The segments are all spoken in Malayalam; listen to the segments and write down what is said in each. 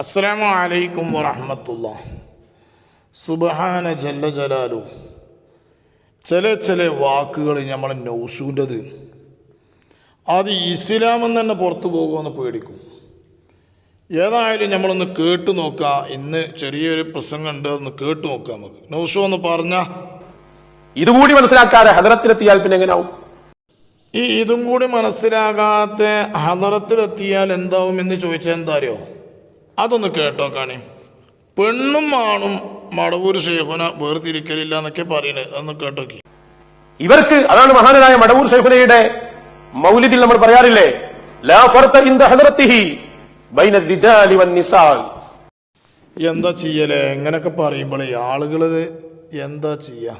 അസ്സലാമു അലൈക്കും വറഹമത്തുള്ള. സുബഹാന ജല്ല ജലാലു. ചില ചില വാക്കുകൾ നമ്മൾ നൗഷൂന്റെത് അത് ഇസ്ലാമെന്ന് തന്നെ പുറത്തു പോകുമെന്ന് പേടിക്കും. ഏതായാലും നമ്മളൊന്ന് കേട്ടു നോക്കാം. ഇന്ന് ചെറിയൊരു പ്രസംഗം ഉണ്ട് ഒന്ന് കേട്ടു നോക്കാം നമുക്ക്. നൗഷു എന്ന് പറഞ്ഞ. ഇതുകൂടി മനസ്സിലാക്കാതെ ഹദറത്തിലെത്തിയാൽ പിന്നെ എങ്ങനെയാവും ഈ ഇതും കൂടി മനസ്സിലാകാത്ത ഹദറത്തിലെത്തിയാൽ എന്താവും എന്ന് ചോദിച്ചാൽ എന്താ അറിയോ? അതൊന്ന് കേട്ടോ കാണി. പെണ്ണും ആണും മടവൂർ ഷെയ്ഖുന വേർതിരിക്കലില്ല എന്നൊക്കെ പറയുന്നത് അതൊന്ന് കേട്ടോക്കി. ഇവർക്ക് അതാണ് മഹാനായ മടവൂർ ഷെയ്ഖുനയുടെ മൗലിദിൽ നമ്മൾ പറയാറില്ലേ? ബൈന എന്താ ചെയ്യലേ? എങ്ങനെയൊക്കെ പറയുമ്പോഴേ ആളുകൾ എന്താ ചെയ്യാ?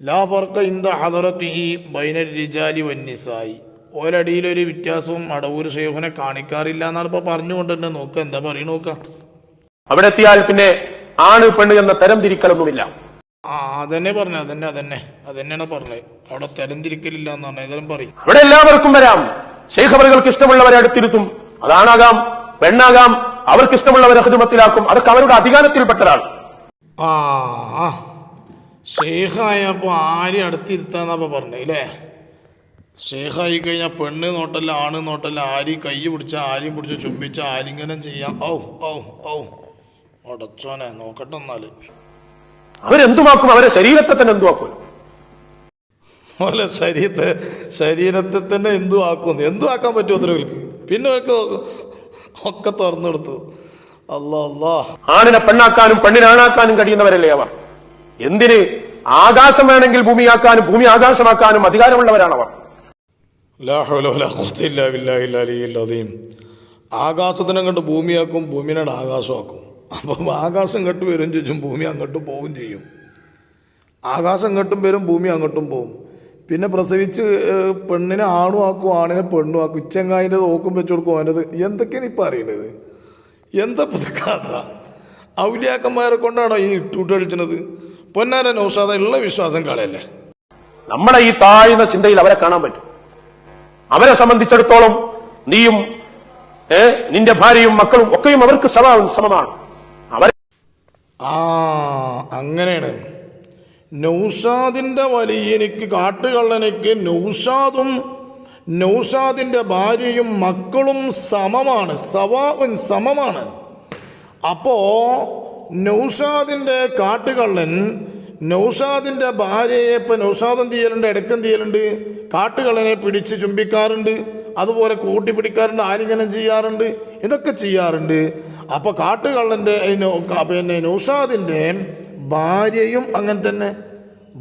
ലാ ഫർക്ക ഇന്ത ഹദറത്തി ഈ ബൈനർ റിജാലി വന്നിസായി ഒരടിയിലൊരു വ്യത്യാസവും അടവൂർ ഷെയ്ഫിനെ കാണിക്കാറില്ല എന്നാണ് ഇപ്പൊ പറഞ്ഞുകൊണ്ട് തന്നെ നോക്കുക എന്താ പറയണ നോക്ക. അവിടെ എത്തിയാൽ പിന്നെ ആണ് പെണ്ണ് എന്ന തരം തിരിക്കലൊന്നുമില്ല. ആ അതന്നെ പറഞ്ഞു അതന്നെ അതന്നെ. അതന്നെയാണ് പറഞ്ഞത്. അവിടെ തരം തിരിക്കലില്ല എന്നാണ് ഏതായാലും പറയും. അവിടെ എല്ലാവർക്കും വരാം. ശൈഖബറുകൾക്ക് ഇഷ്ടമുള്ളവരെ അടുത്തിരുത്തും. അതാണാകാം പെണ്ണാകാം അവർക്ക് ഇഷ്ടമുള്ളവരെ ഹൃദമത്തിലാക്കും അതൊക്കെ അവരുടെ അധികാരത്തിൽപ്പെട്ടതാണ്. ആ ഷേഖായപ്പോൾ ആരും പറഞ്ഞേ പറഞ്ഞത് അല്ലേ? ഷേഖായി കഴിഞ്ഞാൽ പെണ്ണ് നോട്ടല്ല ആണ് നോട്ടല്ല ആരെയും കൈ പിടിച്ച ആരും പിടിച്ച് ചുംബിച്ച ആലിംഗനം ചെയ്യാം. ഔ ഔ ഔ. അടച്ചോനെ നോക്കട്ടെ എന്നാൽ. അവരെന്തുമാക്കും? അവരെ ശരീരത്തെ തന്നെ എന്തുമാക്കും? പോലെ ശരീരത്തെ ശരീരത്തെ തന്നെ എന്തു ആക്കുന്നു എന്തു ആക്കാൻ പറ്റുമോ അത്രകൾക്ക് പിന്നെ അവർക്ക് ഒക്കെ തുറന്നെടുത്തു. അല്ലാ അല്ലാ ആണിനെ പെണ്ണാക്കാനും പെണ്ണിനെ ആണാക്കാനും കഴിയുന്നവരല്ലേ അവർ? എന്തിന്? ആകാശം വേണമെങ്കിൽ ഭൂമിയാക്കാനും ഭൂമി ആകാശമാക്കാനും അധികാരമുള്ളവരാണ് അവർ ലാ ഹൗല വലാ ഖുവത ഇല്ലാ ബില്ലാഹിൽ അലിയിൽ അദീം. ആകാശത്തിനെ കണ്ട് ഭൂമിയാക്കും ഭൂമിനെ ആകാശമാക്കും. അപ്പം ആകാശം കെട്ട് വരും ചോദിച്ചും ഭൂമി അങ്ങോട്ടും പോവും ചെയ്യും. ആകാശം കെട്ടും വരും ഭൂമി അങ്ങോട്ടും പോവും. പിന്നെ പ്രസവിച്ച് പെണ്ണിനെ ആണു ആക്കും ആണിനെ പെണ്ണും ആക്കും. ഇച്ചങ്ങായിന്റെ തോക്കും വെച്ച് കൊടുക്കും അതിന്റെ എന്തൊക്കെയാണ് ഇപ്പം അറിയണത്? എന്താ പുതുക്കാത്ത ഔലിയാക്കന്മാരെ കൊണ്ടാണോ ഈ ഇട്ടൂട്ട് കളിച്ചത് പൊന്നാരൻ ഔഷാദ ഉള്ള വിശ്വാസം കളയല്ലേ? നമ്മളെ ഈ താഴ്ന്ന ചിന്തയിൽ അവരെ കാണാൻ പറ്റും. അവരെ സംബന്ധിച്ചിടത്തോളം നീയും ഏ നിന്റെ ഭാര്യയും മക്കളും ഒക്കെയും അവർക്ക് സമ സമമാണ്. അവരെ ആ അങ്ങനെയാണ്. നൗഷാദിന്റെ വലിയനിക്ക് കാട്ടുകള്ളനിക്ക് നൗസാദും നൗസാദിന്റെ ഭാര്യയും മക്കളും സമമാണ് സവാഉൻ സമമാണ്. അപ്പോ നൗസാദിന്റെ കാട്ടുകള്ളൻ നൗസാദിന്റെ ഭാര്യയെ ഇപ്പം നൗസാദം എന്ത് ചെയ്യലുണ്ട് ഇടയ്ക്കെന്ത് കാട്ടുകള്ളനെ പിടിച്ച് ചുംബിക്കാറുണ്ട്. അതുപോലെ കൂട്ടി പിടിക്കാറുണ്ട് ആലിംഗനം ചെയ്യാറുണ്ട് ഇതൊക്കെ ചെയ്യാറുണ്ട്. അപ്പോൾ കാട്ടുകള്ളന്റെ പിന്നെ നൗഷാദിന്റെ ഭാര്യയും അങ്ങനെ തന്നെ.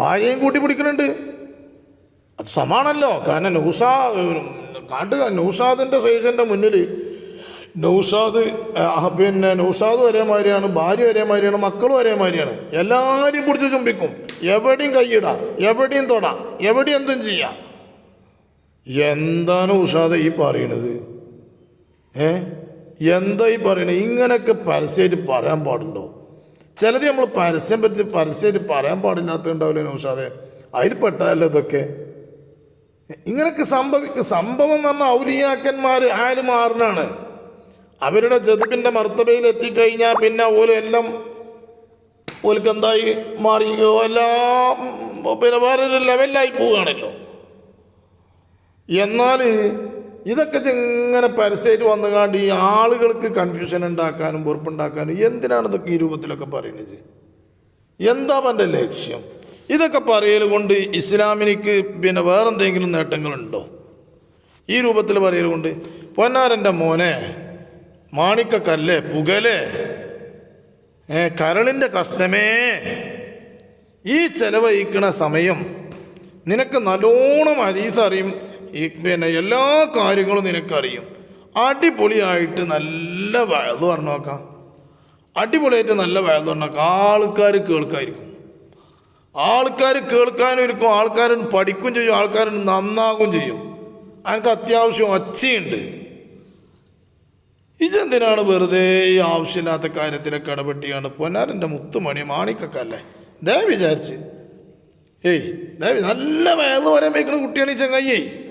ഭാര്യയും കൂട്ടി പിടിക്കുന്നുണ്ട് അത് സമാണല്ലോ. കാരണം നൗഷാ കാട്ടുക നൗഷാദിന്റെ ശൈഖന്റെ മുന്നിൽ നൗഷാദ് പിന്നെ നൗഷാദ് ഒരേ മാതിരിയാണ് ഭാര്യ ഒരേ മാതിരിയാണ് മക്കളും ഒരേ മാതിരിയാണ്. എല്ലാവരും പിടിച്ച് ചുംബിക്കും. എവിടെയും കൈയിടാം എവിടെയും തൊടാം എവിടെയും എന്തും ചെയ്യാം. എന്താണ് ഉഷാദ ഈ പറയണത്? ഏ? എന്താ ഈ പറയണത്? ഇങ്ങനെയൊക്കെ പരസ്യമായിട്ട് പറയാൻ പാടുണ്ടോ? ചിലത് നമ്മൾ പരസ്യം പറ്റി പരസ്യമായിട്ട് പറയാൻ പാടില്ലാത്തതുണ്ടാവില്ലേ നൗഷാദെ അതിൽ പെട്ടതല്ലേ ഇതൊക്കെ? ഇങ്ങനെയൊക്കെ സംഭവിക്കും സംഭവം എന്ന് പറഞ്ഞാൽ ഔലിയാക്കന്മാർ ആര് മാറിനാണ് അവരുടെ ജതുപ്പിന്റെ മർത്തബയിൽ എത്തിക്കഴിഞ്ഞാൽ പിന്നെ ഓരോ എല്ലാം ഓൽക്ക് മാറിയോ എല്ലാം പിന്നെ വേറൊരു ലെവലിലായി പോവുകയാണല്ലോ. എന്നാൽ ഇതൊക്കെ ഇങ്ങനെ പരസ്യമായിട്ട് വന്നുകാണ്ട് ഈ ആളുകൾക്ക് കൺഫ്യൂഷൻ ഉണ്ടാക്കാനും വെറുപ്പുണ്ടാക്കാനും എന്തിനാണ് ഇതൊക്കെ ഈ രൂപത്തിലൊക്കെ പറയുന്നത് എന്താ എന്റെ ലക്ഷ്യം? ഇതൊക്കെ പറയൽ കൊണ്ട് ഇസ്ലാമിനിക്ക് പിന്നെ വേറെന്തെങ്കിലും നേട്ടങ്ങളുണ്ടോ? ഈ രൂപത്തിൽ പറയൽ കൊണ്ട് പൊന്നാരന്റെ മോനെ മാണിക്കക്കല്ലേ പുകലേ ഏ കരളിന്റെ കഷ്ണമേ ഈ ചെലവഴിക്കണ സമയം നിനക്ക് നല്ലോണം ഹദീസ് അറിയും പിന്നെ എല്ലാ കാര്യങ്ങളും നിനക്കറിയും. അടിപൊളിയായിട്ട് നല്ല വഴുതു പറഞ്ഞു നോക്കാം. അടിപൊളിയായിട്ട് നല്ല വഴുതു നോക്കാം. ആൾക്കാർ കേൾക്കായിരിക്കും. ആൾക്കാർ കേൾക്കാനും ഇരിക്കും ആൾക്കാർ പഠിക്കും ചെയ്യും. ആൾക്കാർ നന്നാകും ചെയ്യും. എനിക്ക് അത്യാവശ്യം ഒച്ചയുണ്ട്. ഇതെന്തിനാണ് വെറുതെ ഈ ആവശ്യമില്ലാത്ത കാര്യത്തിലൊക്കെ ഇടപെട്ടിയാണ്? പൊന്നാരന്റെ മുത്തുമണി മാണിക്കല്ലേ ദേ വിചാരിച്ച്. ഏയ് ദേ നല്ല വയന്ന് വരാൻ മേക്കുന്ന കുട്ടിയാണ് ഈ ചങ്ങയ്യേ.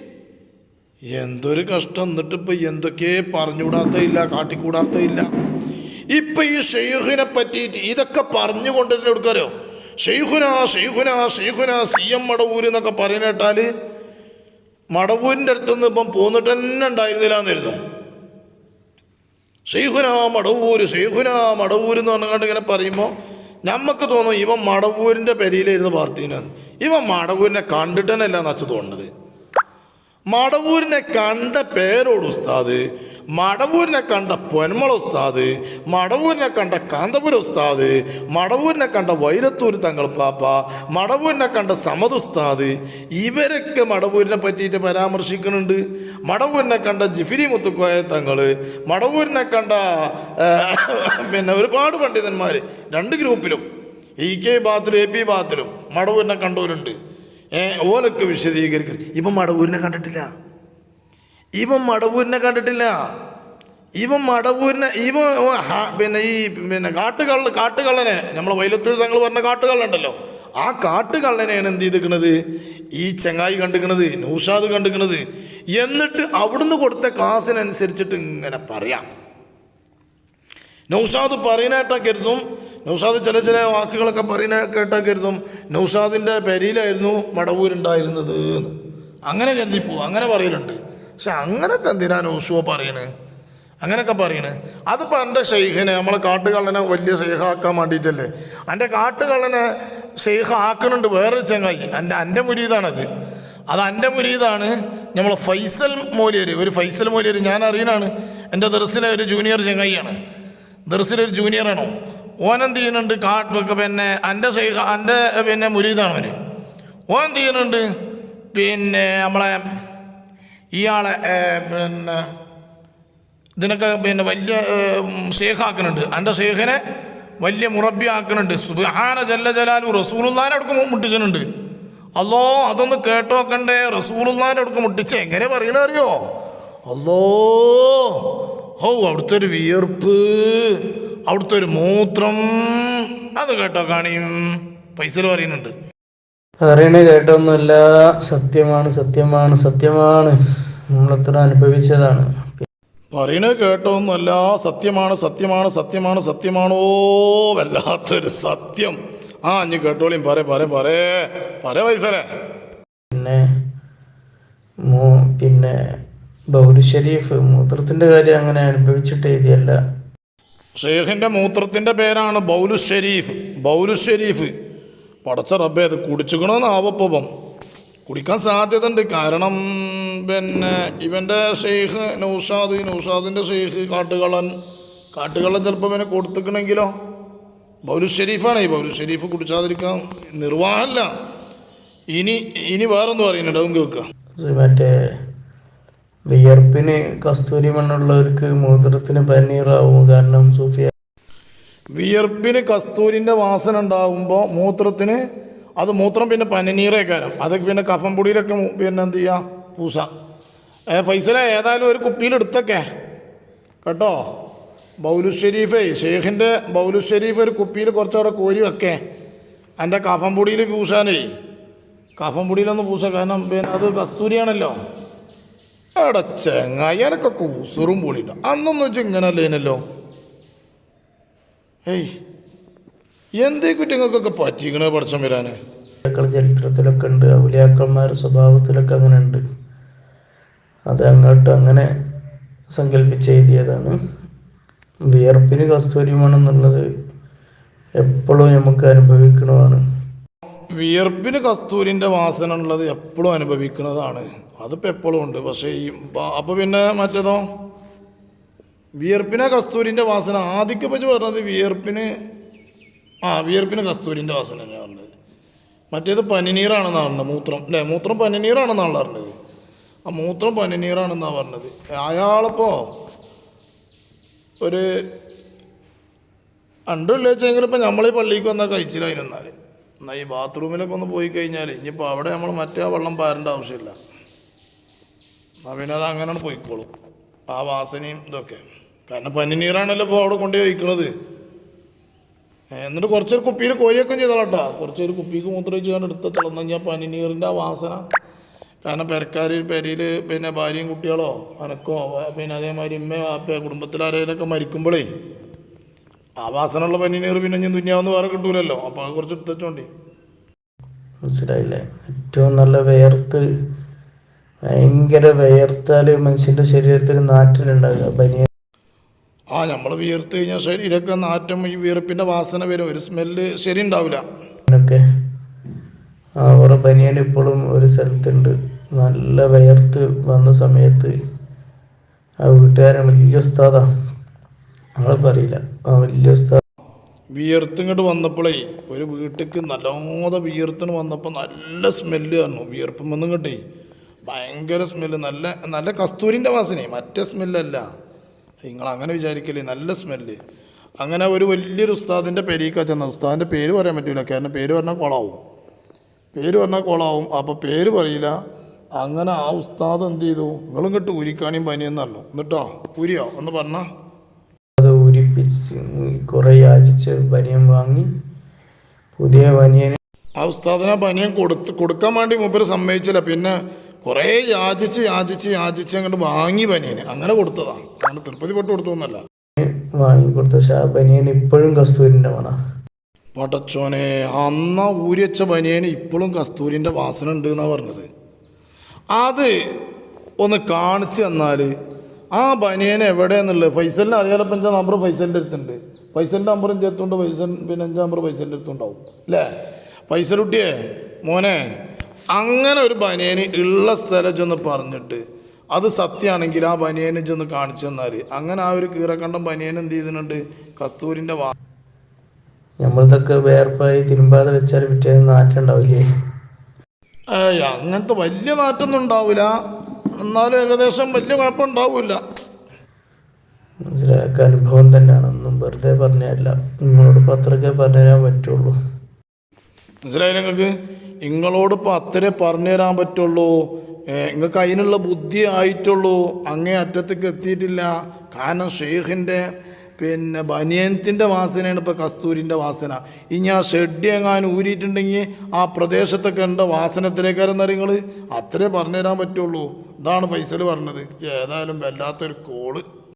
എന്തൊരു കഷ്ടം എന്നിട്ട് ഇപ്പം എന്തൊക്കെ പറഞ്ഞുകൂടാത്തയില്ല കാട്ടിക്കൂടാത്തയില്ല. ഇപ്പൊ ഈ ഷെയ്ഖിനെ പറ്റിയിട്ട് ഇതൊക്കെ പറഞ്ഞു കൊണ്ടിരുന്ന എടുക്കാരോ ഷെയ്ഖുന ഷെയ്ഖുന ഷെയ്ഖുന സി എം മടവൂര് എന്നൊക്കെ പറയുന്നേട്ടാൽ മടവൂരിന്റെ അടുത്തുനിന്ന് ഇപ്പം പോന്നിട്ട് തന്നെ ഉണ്ടായിരുന്നില്ല എന്നിരുന്നു ഷെയ്ഖുന മടവൂര് ഷെയ്ഖുന മടവൂര് എന്ന് പറഞ്ഞുകൊണ്ട് ഇങ്ങനെ പറയുമ്പോൾ നമുക്ക് തോന്നും ഇവൻ മടവൂരിന്റെ പെരിയിലിരുന്ന് പാർത്തീനാണ് ഇവൻ മടവൂരിനെ കണ്ടിട്ട് തന്നെ അല്ല നച്ചു തോന്നുന്നത്. മടവൂരിനെ കണ്ട പേരോട് ഉസ്താദ് മടവൂരിനെ കണ്ട പൊന്മള ഉസ്താദ് മടവൂരിനെ കണ്ട കാന്തപുര ഉസ്താദ് മടവൂരിനെ കണ്ട വൈരത്തൂർ തങ്ങൾ പാപ്പ മടവൂരിനെ കണ്ട സമദ് ഉസ്താദ് ഇവരൊക്കെ മടവൂരിനെ പറ്റിയിട്ട് പരാമർശിക്കുന്നുണ്ട്. മടവൂരിനെ കണ്ട ജിഫിരി മുത്തുക്കോയ തങ്ങൾ മടവൂരിനെ കണ്ട പിന്നെ ഒരുപാട് പണ്ഡിതന്മാർ രണ്ട് ഗ്രൂപ്പിലും ഇ കെ ബാത്തിലും എ പി ബാത്തിലും മടവൂരിനെ കണ്ടവരുണ്ട്. ഓലൊക്കെ വിശദീകരിക്കണം ഇവൻ മടവൂരിനെ കണ്ടിട്ടില്ല. ഇവൻ മടവൂരിനെ കണ്ടിട്ടില്ല. ഇവൻ മടവൂരിനെ ഇവ പിന്നെ ഈ പിന്നെ കാട്ടുകള്ള കാട്ടുകള്ളനെ നമ്മളെ വൈലത്തൂർ തങ്ങൾ പറഞ്ഞ കാട്ടുകള്ളുണ്ടല്ലോ ആ കാട്ടുകള്ളനെയാണ് എന്ത് ചെയ്തിരിക്കണത്? ഈ ചെങ്ങായി കണ്ടിക്കണത് നൗഷാദ് കണ്ടിക്കണത് എന്നിട്ട് അവിടുന്ന് കൊടുത്ത ക്ലാസ്സിനനുസരിച്ചിട്ട് ഇങ്ങനെ പറയാം. നൗഷാദ് പറയുന്നതായിട്ടാ കരുതും. നൗഷാദ് ചില ചില വാക്കുകളൊക്കെ പറയുന്ന കേട്ടാൽ കരുതും നൗഷാദിന്റെ പെരിയിലായിരുന്നു മടവൂരുണ്ടായിരുന്നത് എന്ന്. അങ്ങനെ കരുതിപ്പോ അങ്ങനെ പറയലുണ്ട്. പക്ഷെ അങ്ങനെയൊക്കെ എന്തിനാ നൗഷുവ പറയണ്? അങ്ങനെയൊക്കെ പറയണ്. അതിപ്പോൾ എന്റെ ഷെയ്ഖിനെ നമ്മളെ കാട്ടുകള്ളനെ വലിയ ഷെയ്ഖാക്കാൻ വേണ്ടിയിട്ടല്ലേ? എന്റെ കാട്ടുകള്ളനെ ഷെയ്ഖ് ആക്കുന്നുണ്ട് വേറൊരു ചങ്ങായി. എന്റെ എന്റെ മുരീതാണത് അത് എന്റെ മുരീതാണ് നമ്മൾ ഫൈസൽ മോലിയർ ഒരു ഫൈസൽ മോലിയർ ഞാൻ അറിയണാണ്. എന്റെ ദർസിലെ ഒരു ജൂനിയർ ചങ്ങായിയാണ്. ദർസിലെ ദർസിലൊരു ജൂനിയറാണോ? ഓൻ എന്ത് ചെയ്യുന്നുണ്ട് കാട്ട് പിന്നെ എന്റെ സൈ എന്റെ പിന്നെ മുരീതാണ് അവന്. ഓൻ എന്ത് ചെയ്യുന്നുണ്ട് പിന്നെ നമ്മളെ ഇയാളെ പിന്നെ ഇതിനൊക്കെ പിന്നെ വലിയ ഷേഖാക്കുന്നുണ്ട് എന്റെ ഷേഖിനെ വലിയ മുറബി ആക്കുന്നുണ്ട് സുബാന ജല്ല ജലാലു റസൂലുള്ളാനെ അടുക്കും മുട്ടിച്ചിട്ടുണ്ട്. അല്ലോ അതൊന്ന് കേട്ടോക്കണ്ടേ റസൂലുള്ളാനെ അടുക്കും മുട്ടിച്ച് എങ്ങനെ പറയണ അറിയോ? അല്ലോ ഓ അവിടുത്തെ ഒരു വിയർപ്പ്. അവിടുത്തെ ഒരു മൂത്രം. അത് കേട്ടോ കാണിയും. പൈസ പറയുന്നുണ്ട്. അറിയണേ കേട്ടൊന്നുമില്ല. സത്യമാണ് സത്യമാണ് സത്യമാണ്. നമ്മളത്ര അനുഭവിച്ചതാണ്. പറയണേ കേട്ടൊന്നുമല്ല. സത്യമാണ് സത്യമാണ് സത്യമാണ് സത്യമാണോ? വല്ലാത്തൊരു സത്യം. ആ ഇനി കേട്ടോളിയും പറ പറ പറേ. പറ പൈസലേ. പിന്നെ മൂ പിന്നെ ബൗരി ഷരീഫ് മൂത്രത്തിന്റെ കാര്യം അങ്ങനെ അനുഭവിച്ചിട്ട് എഴുതിയല്ല. ഷെയ്ഖിന്റെ മൂത്രത്തിന്റെ പേരാണ് ബൗലു ഷെരീഫ്. ബൗലു ഷെരീഫ്. പടച്ച റബ്ബേ അത് കുടിച്ചുക്കണമെന്ന് ആവപ്പം കുടിക്കാൻ സാധ്യത ഉണ്ട് കാരണം പിന്നെ ഇവന്റെ ഷെയ്ഖ് നൗഷാദ് നൗഷാദിന്റെ ഷെയ്ഖ് കാട്ടുകളൻ കാട്ടുകളൻ ചിലപ്പോൾ ഇവനെ കൊടുത്തിക്കണമെങ്കിലോ ബൗലു ഷെരീഫാണ്. ഈ ബൗലു ഷെരീഫ് കുടിച്ചാതിരിക്കാൻ നിർവാഹമല്ല ഇനി ഇനി വേറൊന്നും പറയുന്നുണ്ട്. അതും കേൾക്കുക മറ്റേ വിയർപ്പിന് കസ്തൂരി മണ്ണുള്ളവർക്ക് മൂത്രത്തിന് പനീറാവും കാരണം സൂഫിയ വിയർപ്പിന് കസ്തൂരിന്റെ വാസന ഉണ്ടാകുമ്പോൾ മൂത്രത്തിന് അത് മൂത്രം പിന്നെ പനിനീറേ കാരം അതൊക്കെ പിന്നെ കഫം പൊടിയിലൊക്കെ പിന്നെ എന്ത് ചെയ്യുക പൂസ ഏ ഫൈസല ഏതായാലും ഒരു കുപ്പിയിൽ എടുത്തൊക്കെ. കേട്ടോ? ബൗലു ഷെരീഫേ ഷെയ്ഖിന്റെ ബൗലു ഷെരീഫ് ഒരു കുപ്പിയിൽ കുറച്ചവിടെ കോരി വെക്കേ. എന്റെ കഫം പൊടിയിൽ പൂശാനേ. കഫം പൊടിയിലൊന്ന് പൂശ കാരണം പിന്നെ അത് കസ്തൂരിയാണല്ലോ. എടാ ചെങ്ങായി കൂസറും പൊളിയില്ല. അന്നൊന്നും വെച്ചാൽ ഇങ്ങനെ അല്ലേനല്ലോ ഏയ് എന്തേ കുറ്റങ്ങൾക്കൊക്കെ പറ്റിക്കണേ പഠിച്ചം വരാന്? ചരിത്രത്തിലൊക്കെ ഉണ്ട് ഔലിയാക്കന്മാരുടെ സ്വഭാവത്തിലൊക്കെ അങ്ങനെ ഉണ്ട്. അത് അങ്ങോട്ട് അങ്ങനെ സങ്കല്പിച്ച് എഴുതിയതാണ്. വിയർപ്പിന് കസ്തൂരിമാണെന്നുള്ളത് എപ്പോഴും നമുക്ക് അനുഭവിക്കണതാണ്. വിയർപ്പിന് കസ്തൂരിന്റെ വാസന ഉള്ളത് എപ്പോഴും അനുഭവിക്കുന്നതാണ്. അതിപ്പോൾ എപ്പോഴും ഉണ്ട്. പക്ഷേ ഈ അപ്പോൾ പിന്നെ മറ്റേതോ? വിയർപ്പിനെ കസ്തൂരിന്റെ വാസന. ആദ്യം പറ്റി പറഞ്ഞത് വിയർപ്പിന് ആ വിയർപ്പിന് കസ്തൂരിന്റെ വാസന തന്നെയാണ് പറഞ്ഞത്. മറ്റേത് പനിനീറാണെന്നാണ് മൂത്രം അല്ലേ മൂത്രം പനിനീറാണെന്നാണ് പറഞ്ഞത്. ആ മൂത്രം പനിനീറാണെന്നാണ് പറഞ്ഞത്. അയാളിപ്പോൾ ഒരു രണ്ടു വെള്ളിയാഴ്ചയെങ്കിലും ഇപ്പം നമ്മൾ ഈ പള്ളിക്ക് വന്നാൽ കഴിച്ചില്ലായിരുന്നാൽ എന്നാൽ ഈ ബാത്റൂമിലൊക്കെ ഒന്ന് പോയി കഴിഞ്ഞാൽ ഇനിയിപ്പോൾ അവിടെ നമ്മൾ മറ്റേ ആ വെള്ളം പാരേണ്ട ആവശ്യമില്ല. എന്നാൽ പിന്നെ അത് അങ്ങനെ പോയിക്കോളും. ആ വാസനയും ഇതൊക്കെ. കാരണം പനിനീറാണല്ലോ ഇപ്പോൾ അവിടെ കൊണ്ടുപോയി വയ്ക്കണത് എന്നിട്ട് കുറച്ചൊരു കുപ്പിയിൽ കോരിയൊക്കെ ചെയ്തോളട്ടാ കുറച്ചൊരു കുപ്പിക്ക് മൂത്രം വെച്ച് കണ്ട് എടുത്ത് തിളന്നു കഴിഞ്ഞാൽ പനിനീറിന്റെ ആ വാസന. കാരണം പെരക്കാർ പെരയിൽ പിന്നെ ഭാര്യയും കുട്ടികളോ അനക്കോ പിന്നെ അതേമാതിരി ഇമ്മയോ ആ കുടുംബത്തിലാരെങ്കിലൊക്കെ മരിക്കുമ്പോഴേ ആ വാസനയുള്ള പനീനീർ പിന്നെ ഇനി ദുനിയാവെന്ന് വേറെ കിട്ടൂലല്ലോ. അപ്പോൾ അത് കുറച്ച് എടുത്തോണ്ടി മനസ്സിലായില്ലേ? ഏറ്റവും നല്ല വേർത്ത് ഭയങ്കര വേർത്താൽ മനുഷ്യന്റെ ശരീരത്തിൽ നാറ്റിലുണ്ടാകുക പനി ആ നമ്മൾ വിയർത്ത് കഴിഞ്ഞാൽ ശരീരമൊക്കെ നാറ്റം ഈ വിയർപ്പിന്റെ വാസന വരും. ഒരു സ്മെല്ല് ശരി ഉണ്ടാവില്ല ഒക്കെ അവരുടെ ബനിയൻ ഇപ്പോഴും ഒരു സ്ഥലത്തുണ്ട്. നല്ല വിയർത്ത് വന്ന സമയത്ത് ആ വീട്ടുകാരൻ വലിയ ഉസ്താദാ ആളെ പറയില്ല. ആ വലിയ ഉസ്താദ് വിയർത്ത് ഇങ്ങോട്ട് വന്നപ്പോഴേ ഒരു വീട്ടിക്ക് നല്ലോണം വിയർത്തിന് വന്നപ്പോൾ നല്ല സ്മെല്ല് വിയർപ്പം വന്നും കിട്ടേ ഭയങ്കര സ്മെല്ല് നല്ല നല്ല കസ്തൂരിന്റെ വാസനേ. മറ്റേ സ്മെല്ലല്ല നിങ്ങൾ അങ്ങനെ വിചാരിക്കില്ലേ? നല്ല സ്മെല്ല് അങ്ങനെ ഒരു വലിയൊരു ഉസ്താദിന്റെ പേരേക്കാ ചെന്ന ഉസ്താദിന്റെ പേര് പറയാൻ പറ്റില്ല കാരണം പേര് പറഞ്ഞാൽ കൊളാവും. പേര് പറഞ്ഞാൽ കൊളാവും. അപ്പോൾ പേര് പറയില്ല. അങ്ങനെ ആ ഉസ്താദ് എന്ത് ചെയ്തു? നിങ്ങളും ഇങ്ങോട്ട് ഉരിക്കാണിയും പനിയെന്ന് എന്നിട്ടോ? ഉരിയോ ഒന്ന് പറഞ്ഞാൽ കുറെ യാചിച്ച് ബനിയൻ വാങ്ങി പുതിയ ബനിയന് ആ ഉസ്താദിനെ വനിയം കൊടുത്ത് കൊടുക്കാൻ വേണ്ടി മൂപ്പര് സമ്മതിച്ചില്ല. പിന്നെ കുറേ യാചിച്ച് യാചിച്ച് യാചിച്ച് അങ്ങോട്ട് വാങ്ങി പനിയന്. അങ്ങനെ കൊടുത്തതാ. അങ്ങനെ തിരുപ്പതി പൊട്ട് കൊടുത്തു എന്നല്ല. വാങ്ങിക്കൊടുത്ത പക്ഷെ ആ ബനിയൻ ഇപ്പോഴും കസ്തൂരിന്റെ മണ. പടച്ചോനെ അന്ന ഊരിച്ച ബനിയന് ഇപ്പോഴും കസ്തൂരിന്റെ വാസന ഉണ്ട് എന്നാണ് പറഞ്ഞത്. അത് ഒന്ന് കാണിച്ചു തന്നാൽ ആ ബനിയൻ എവിടെയെന്നുള്ളത്? ഫൈസലിനെ അറിയാലോ അഞ്ചാം നമ്പർ ഫൈസലിന്റെ അടുത്തുണ്ട്. ഫൈസലിന്റെ നമ്പറും ചേർത്തുണ്ട് ഫൈസൽ പിന്നെ അഞ്ചാം നമ്പർ ഫൈസലിന്റെ അടുത്തുണ്ടാവും. അല്ലേ? ഫൈസലുട്ടിയെ മോനെ അങ്ങനെ ഒരു ബനിയന് ഉള്ള സ്ഥലം ചെന്ന് പറഞ്ഞിട്ട് അത് സത്യമാണെങ്കിൽ ആ ബനിയനെ ചെന്ന് കാണിച്ചു തന്നാൽ അങ്ങനെ ആ ഒരു കീറക്കണ്ടം ബനിയൻ എന്ത് ചെയ്തിട്ടുണ്ട്? കസ്തൂരിന്റെ വാ നമ്മളിതൊക്കെ വേർപ്പായി തിരുമ്പാതെ വെച്ചാൽ പിറ്റേന്ന് നാറ്റുണ്ടാവില്ലേ ഏയ് അങ്ങനത്തെ വലിയ നാറ്റൊന്നും ഉണ്ടാവില്ല എന്നാലും ഏകദേശം വലിയ കുഴപ്പമുണ്ടാവില്ല. മനസ്സിലാക്കുക അനുഭവം തന്നെയാണ് ഒന്നും വെറുതെ പറഞ്ഞല്ല നിങ്ങളോട് പത്രക്കെ പറഞ്ഞു തരാൻ പറ്റുള്ളൂ. മനസ്സിലായി നിങ്ങൾക്ക്? നിങ്ങളോട് ഇപ്പം അത്രേ പറഞ്ഞു തരാൻ പറ്റുള്ളൂ നിങ്ങൾക്ക് അതിനുള്ള ബുദ്ധി ആയിട്ടുള്ളൂ. അങ്ങേ അറ്റത്തേക്ക് എത്തിയിട്ടില്ല. കാരണം ഷെയ്ഖിന്റെ പിന്നെ ബനിയനത്തിന്റെ വാസനയാണ് ഇപ്പോൾ കസ്തൂരിന്റെ വാസന. ഇനി ആ ഷെഡ് എങ്ങാനും ഊരിയിട്ടുണ്ടെങ്കിൽ ആ പ്രദേശത്തൊക്കെ എന്റെ വാസനത്തിലേക്കാരെന്ന് നിങ്ങൾ അത്രേ പറഞ്ഞുതരാൻ പറ്റുള്ളൂ. ഇതാണ് ഫൈസൽ പറഞ്ഞത്. ഏതായാലും വല്ലാത്തൊരു കോൾ.